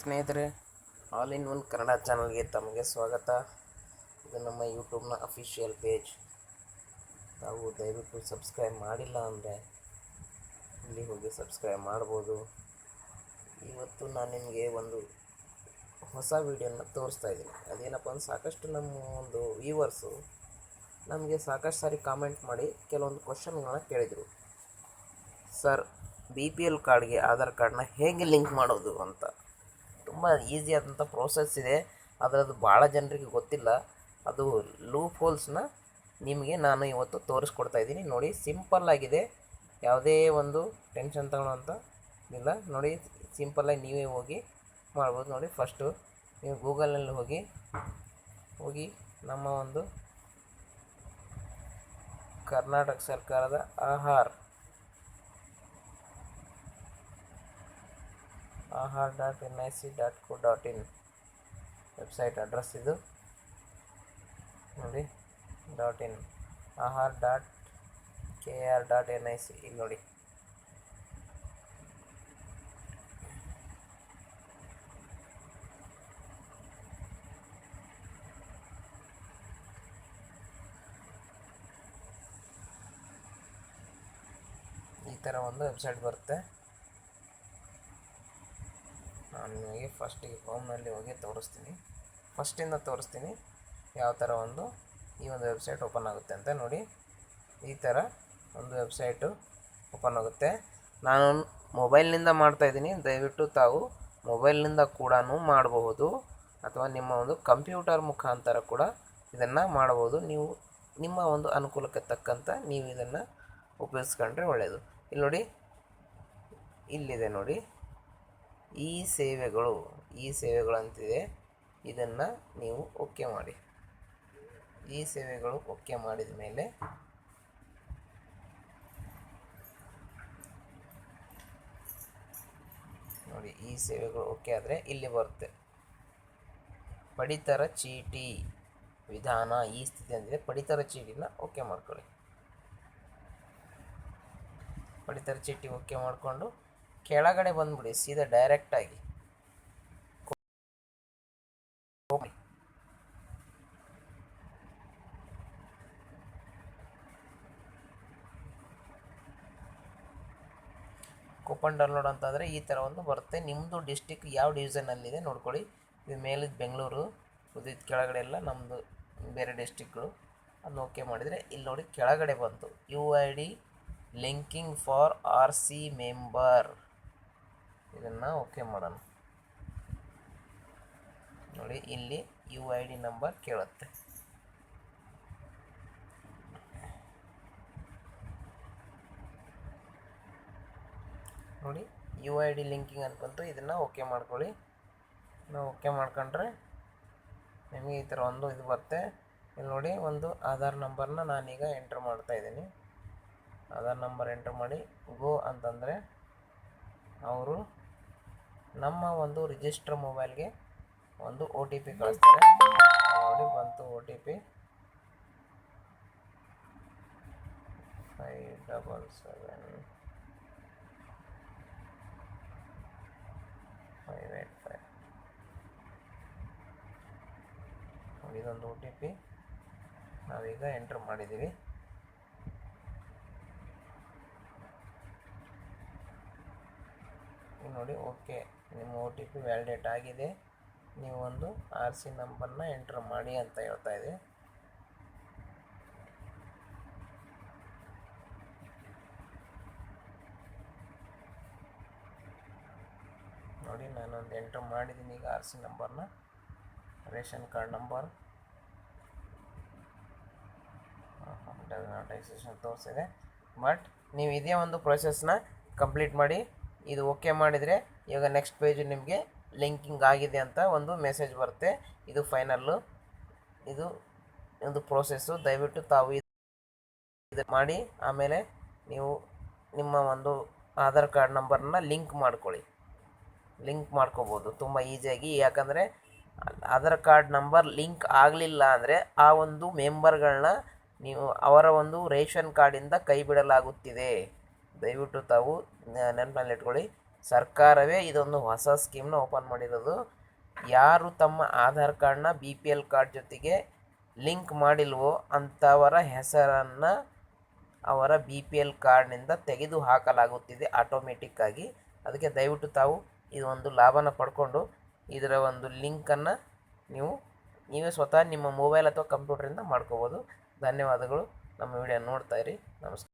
ಸ್ನೇಹಿತರೆ all in one Kannada ಚಾನಲ್ಗೆ ತಮಗೆ ಸ್ವಾಗತ. ಇದು ನಮ್ಮ ಯೂಟ್ಯೂಬ್ನ ಅಫಿಷಿಯಲ್ ಪೇಜ್ ತಾವು ದಯವಿಟ್ಟು ಸಬ್ಸ್ಕ್ರೈಬ್ ಮಾಡಿಲ್ಲ ಅಂದರೆ ಇಲ್ಲಿ ಹೋಗಿ ಸಬ್ಸ್ಕ್ರೈಬ್ ಮಾಡ್ಬೋದು. ಇವತ್ತು ನಾನು ನಿಮಗೆ ಒಂದು ಹೊಸ ವಿಡಿಯೋನ ತೋರಿಸ್ತಾ ಇದ್ದೀನಿ. ಅದೇನಪ್ಪ ಅಂದ್ರೆ ಸಾಕಷ್ಟು ನಮ್ಮ ಒಂದು ವ್ಯೂವರ್ಸು ನಮಗೆ ಸಾಕಷ್ಟು ಸಾರಿ ಕಾಮೆಂಟ್ ಮಾಡಿ ಕೆಲವೊಂದು ಕ್ವಶನ್ಗಳನ್ನ ಕೇಳಿದರು. ಸರ್ ಬಿ ಪಿ ಎಲ್ ಕಾರ್ಡ್ಗೆ ಆಧಾರ್ ಕಾರ್ಡ್ನ ಹೇಗೆ ಲಿಂಕ್ ಮಾಡೋದು ಅಂತ. ತುಂಬ ಈಸಿ ಆದಂಥ ಪ್ರೋಸೆಸ್ ಇದೆ. ಅದರದ್ದು ಭಾಳ ಜನರಿಗೆ ಗೊತ್ತಿಲ್ಲ. ಅದು ಲೂಪ್ ಹೋಲ್ಸ್ನ ನಿಮಗೆ ನಾನು ಇವತ್ತು ತೋರಿಸ್ಕೊಡ್ತಾ ಇದ್ದೀನಿ. ನೋಡಿ ಸಿಂಪಲ್ ಆಗಿದೆ. ಯಾವುದೇ ಒಂದು ಟೆನ್ಷನ್ ತಗೊಳ್ಳೋಂಥ ಇಲ್ಲ ನೋಡಿ ಸಿಂಪಲ್ಲಾಗಿ ನೀವೇ ಹೋಗಿ ಮಾಡ್ಬೋದು. ನೋಡಿ ಫಸ್ಟು ನೀವು ಗೂಗಲ್ನಲ್ಲಿ ಹೋಗಿ ಹೋಗಿ ನಮ್ಮ ಒಂದು ಕರ್ನಾಟಕ ಸರ್ಕಾರದ Ahar Ahar dot N I C dot co dot in website address ಇದು. ನೋಡಿ dot in Ahar dot K R dot N I C ಇಲ್ಲಿ ನೋಡಿ. ಈ ಥರ ಒಂದು ವೆಬ್ಸೈಟ್ ಬರುತ್ತೆ. ನಿಮಗೆ ಫಸ್ಟಿಗೆ ಹೋಮ್ನಲ್ಲಿ ಹೋಗಿ ತೋರಿಸ್ತೀನಿ. ಫಸ್ಟಿಂದ ತೋರಿಸ್ತೀನಿ ಯಾವ ಥರ ಒಂದು ಈ ಒಂದು ವೆಬ್ಸೈಟ್ ಓಪನ್ ಆಗುತ್ತೆ ಅಂತ ನೋಡಿ. ಈ ಥರ ಒಂದು ವೆಬ್ಸೈಟು ಓಪನ್ ಆಗುತ್ತೆ. ನಾನು ಮೊಬೈಲ್ನಿಂದ ಮಾಡ್ತಾಯಿದ್ದೀನಿ ದಯವಿಟ್ಟು ತಾವು ಮೊಬೈಲ್ನಿಂದ ಕೂಡ ಮಾಡಬಹುದು. ಅಥವಾ ನಿಮ್ಮ ಒಂದು ಕಂಪ್ಯೂಟರ್ ಮುಖಾಂತರ ಕೂಡ ಇದನ್ನು ಮಾಡಬಹುದು. ನೀವು ನಿಮ್ಮ ಒಂದು ಅನುಕೂಲಕ್ಕೆ ತಕ್ಕಂಥ ನೀವು ಇದನ್ನು ಉಪಯೋಗಿಸ್ಕೊಂಡ್ರೆ ಒಳ್ಳೆಯದು ಇಲ್ಲಿ ನೋಡಿ, ಇಲ್ಲಿದೆ ನೋಡಿ. ಈ ಸೇವೆಗಳು ಈ ಸೇವೆಗಳು ಅಂತಿದೆ ಇದನ್ನು ನೀವು ಓಕೆ ಮಾಡಿ. ಈ ಸೇವೆಗಳು ಓಕೆ ಮಾಡಿದ ಮೇಲೆ ನೋಡಿ, ಈ ಸೇವೆಗಳು ಓಕೆ ಆದರೆ ಇಲ್ಲಿ ಬರುತ್ತೆ. ಪಡಿತರ ಚೀಟಿ ವಿಧಾನ ಈ ಸ್ಥಿತಿ ಅಂತಿದೆ. ಪಡಿತರ ಚೀಟಿನ ಓಕೆ ಮಾಡ್ಕೊಳ್ಳಿ. ಪಡಿತರ ಚೀಟಿ ಓಕೆ ಮಾಡಿಕೊಂಡು ಕೆಳಗಡೆ ಬಂದ್ಬಿಡಿ, ಸೀದಾ ಡೈರೆಕ್ಟಾಗಿ ಕೂಪನ್ ಡೌನ್ಲೋಡ್ ಅಂತಂದರೆ ಈ ಥರ ಒಂದು ಬರುತ್ತೆ. ನಿಮ್ಮದು ಡಿಸ್ಟಿಕ್ ಯಾವ ಡಿವಿಷನಲ್ಲಿದೆ ನೋಡ್ಕೊಳ್ಳಿ. ಇದು ಮೇಲಿದ್ದು ಬೆಂಗಳೂರು, ಉದಿದ ಕೆಳಗಡೆ ಎಲ್ಲ ನಮ್ಮದು ಬೇರೆ ಡಿಸ್ಟಿಕ್ಗಳು ಅದನ್ನ ಓಕೆ ಮಾಡಿದರೆ ಇಲ್ಲಿ ನೋಡಿ ಕೆಳಗಡೆ ಬಂತು. U I D linking for R C member ಇದನ್ನು ಓಕೆ ಮಾಡೋಣ. ನೋಡಿ, ಇಲ್ಲಿ ಯು ಐ ಡಿ ನಂಬರ್ ಕೇಳುತ್ತೆ. ನೋಡಿ ಯು ಐ ಡಿ ಲಿಂಕಿಂಗ್ ಅಂತ ಬಂತು. ಇದನ್ನು ಓಕೆ ಮಾಡ್ಕೊಳ್ಳಿ. ನಾವು ಓಕೆ ಮಾಡ್ಕೊಂಡ್ರೆ ನಿಮಗೆ ಈ ಥರ ಒಂದು ಇದು ಬರುತ್ತೆ. ಇಲ್ಲಿ ನೋಡಿ, ಒಂದು ಆಧಾರ್ ನಂಬರ್ನ ನಾನೀಗ ಎಂಟ್ರ್ ಮಾಡ್ತಾ ಇದ್ದೀನಿ. ಆಧಾರ್ ನಂಬರ್ ಎಂಟ್ರ್ ಮಾಡಿ ಗೋ ಅಂತಂದರೆ ಅವರು ನಮ್ಮ ಒಂದು ರಿಜಿಸ್ಟರ್ ಮೊಬೈಲ್ಗೆ ಒಂದು ಒ ಟಿ ಪಿ ಕಳಿಸ್ತಾರೆ. ನೋಡಿ, ಬಂತು O T P five double seven five eight five ಇದೊಂದು ಒ ಟಿ ಪಿ ನಾವೀಗ ಎಂಟ್ರ್ ಮಾಡಿದ್ದೀವಿ. ನೋಡಿ, ಓಕೆ. ನಿಮ್ಮ ಒ ಟಿ ಪಿ ವ್ಯಾಲಿಡೇಟ್ ಆಗಿದೆ. ನೀವು ಒಂದು ಆರ್ ಸಿ ನಂಬರ್ನ ಎಂಟ್ರ್ ಮಾಡಿ ಅಂತ ಹೇಳ್ತಾ ಇದೆ ನೋಡಿ, ನಾನೊಂದು ಎಂಟ್ರ್ ಮಾಡಿದ್ದೀನಿ ಈಗ ಆರ್ ಸಿ ನಂಬರ್ನ ರೇಷನ್ ಕಾರ್ಡ್ ನಂಬರ್ ಡೈಸೇಷನ್ ತೋರಿಸಿದೆ. ಬಟ್ ನೀವು ಇದೇ ಒಂದು ಪ್ರೊಸೆಸ್ನ ಕಂಪ್ಲೀಟ್ ಮಾಡಿ ಇದು ಓಕೆ ಮಾಡಿದರೆ ಇವಾಗ ನೆಕ್ಸ್ಟ್ ಪೇಜು ನಿಮಗೆ ಲಿಂಕಿಂಗ್ ಆಗಿದೆ ಅಂತ ಒಂದು ಮೆಸೇಜ್ ಬರುತ್ತೆ. ಇದು ಫೈನಲ್ಲು ಇದು ಒಂದು ಪ್ರೋಸೆಸ್ಸು ದಯವಿಟ್ಟು ತಾವು ಇದು ಮಾಡಿ, ಆಮೇಲೆ ನೀವು ನಿಮ್ಮ ಒಂದು ಆಧಾರ್ ಕಾರ್ಡ್ ನಂಬರನ್ನ ಲಿಂಕ್ ಮಾಡ್ಕೊಳ್ಳಿ. ಲಿಂಕ್ ಮಾಡ್ಕೋಬೋದು, ತುಂಬ ಈಸಿಯಾಗಿ ಯಾಕಂದರೆ ಆಧಾರ್ ಕಾರ್ಡ್ ನಂಬರ್ ಲಿಂಕ್ ಆಗಲಿಲ್ಲ ಅಂದರೆ ಆ ಒಂದು ಮೆಂಬರ್ಗಳನ್ನ ನೀವು ಅವರ ಒಂದು ರೇಷನ್ ಕಾರ್ಡಿಂದ ಕೈ ಬಿಡಲಾಗುತ್ತಿದೆ. ದಯವಿಟ್ಟು ತಾವು ನೆನಪಿನಲ್ಲಿ ಇಟ್ಕೊಳ್ಳಿ. ಸರ್ಕಾರವೇ ಇದೊಂದು ಹೊಸ ಸ್ಕೀಮ್ನ ಓಪನ್ ಮಾಡಿರೋದು. ಯಾರು ತಮ್ಮ ಆಧಾರ್ ಕಾರ್ಡ್ನ ಬಿ ಪಿ ಎಲ್ ಕಾರ್ಡ್ ಜೊತೆಗೆ ಲಿಂಕ್ ಮಾಡಿಲ್ವೋ ಅಂಥವರ ಹೆಸರನ್ನು ಅವರ ಬಿ ಪಿ ಎಲ್ ಕಾರ್ಡ್ನಿಂದ ತೆಗೆದು ಹಾಕಲಾಗುತ್ತಿದೆ ಆಟೋಮೆಟಿಕ್ಕಾಗಿ ಅದಕ್ಕೆ ದಯವಿಟ್ಟು ತಾವು ಇದು ಒಂದು ಲಾಭನ ಪಡ್ಕೊಂಡು ಇದರ ಒಂದು ಲಿಂಕನ್ನು ನೀವು, ನೀವೇ ಸ್ವತಃ ನಿಮ್ಮ ಮೊಬೈಲ್ ಅಥವಾ ಕಂಪ್ಯೂಟರಿಂದ ಮಾಡ್ಕೋಬೋದು. ಧನ್ಯವಾದಗಳು. ನಮ್ಮ ವಿಡಿಯೋ ನೋಡ್ತಾ ಇರಿ. ನಮಸ್ಕಾರ.